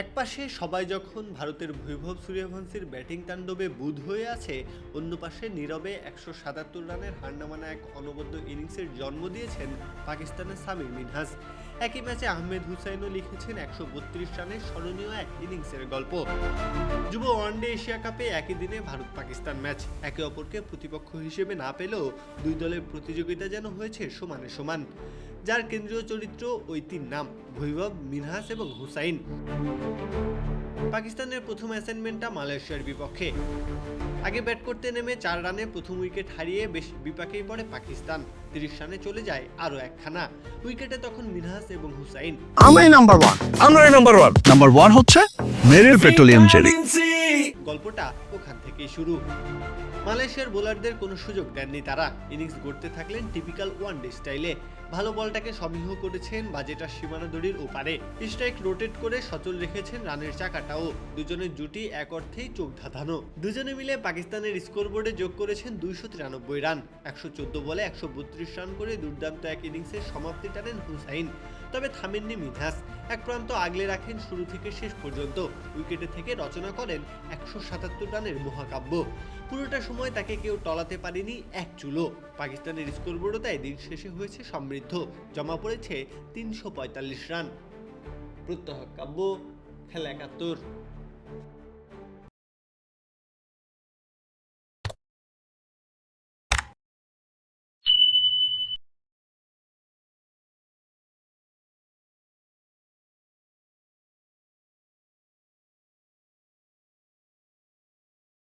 একপাশে সবাই যখন ভারতের ভৈভব সূর্যবংশীর ব্যাটিং তাণ্ডবে বুধ হয়ে আছে, অন্য পাশে নীরবে একশো সাতাত্তর রানের হারনামানা এক অনবদ্য ইনিংসের জন্ম দিয়েছেন পাকিস্তানের সামির মিনহাস। একই ম্যাচে আহমেদ হুসাইনও লিখেছেন একশো বত্রিশ রানের স্মরণীয় এক ইনিংসের গল্প। যুব ওয়ানডে এশিয়া কাপে একই দিনে ভারত পাকিস্তান ম্যাচ। একে অপরকে প্রতিপক্ষ হিসেবে না পেলেও দুই দলের প্রতিযোগিতা যেন হয়েছে সমানে সমান। যার কেন্দ্রীয় চরিত্র ওই তিন নাম বৈভব মিনহাস এবং হুসাইন। পাকিস্তানের প্রথম অ্যাসাইনমেন্টটা মালয়েশিয়ার বিপক্ষে। আগে ব্যাট করতে নেমে চার রানে প্রথম উইকেট হারিয়ে বেশ বিপাকেই পড়ে পাকিস্তান। তিরিশ রানে চলে যায় আরও একখানা। উইকেটে তখন মিনহাস এবং হুসাইন। আমরাই নাম্বার ওয়ান আমরাই নাম্বার ওয়ান নাম্বার ওয়ান হচ্ছে মেরিল পেট্রোলিয়াম জেলি গল্পটা ওখান থেকেই শুরু। মালয়েশিয়ার বোলারদের কোনো সুযোগ দেননি তারা। ইনিংস গড়তে থাকলেন টিপিক্যাল ওয়ান ডে স্টাইলে। ভালো বলটাকে সমীহ করেছেন বাজেটার সীমানা দড়ির ওপারে। স্ট্রাইক রোটেট করে সচল রেখেছেন রানের চাকাটাও। দুজনের জুটি এক অর্থেই চোখ ধাঁধানো। দুজনে মিলে পাকিস্তানের স্কোরবোর্ডে যোগ করেছেন দুইশো তিরানব্বই রান। একশো চোদ্দ বলে একশো বত্রিশ রান করে দুর্দান্ত এক ইনিংসের সমাপ্তি টানেন হুসাইন। তবে থামেননি মিনহাস এক প্রান্ত আগলে রাখেন শুরু থেকে শেষ পর্যন্ত। উইকেটে থেকে রচনা করেন একশো সাতাত্তর রানের মহাকাব্য। পুরোটা সময় তাকে কেউ টলাতে পারেনি এক চুলো। পাকিস্তানের স্কোরবোর্ডও তাই দিন শেষে হয়েছে সমৃদ্ধ, জমা পড়েছে তিনশো পঁয়তাল্লিশ রান। প্রত্যহ কাব্য খেলা একাত্তর।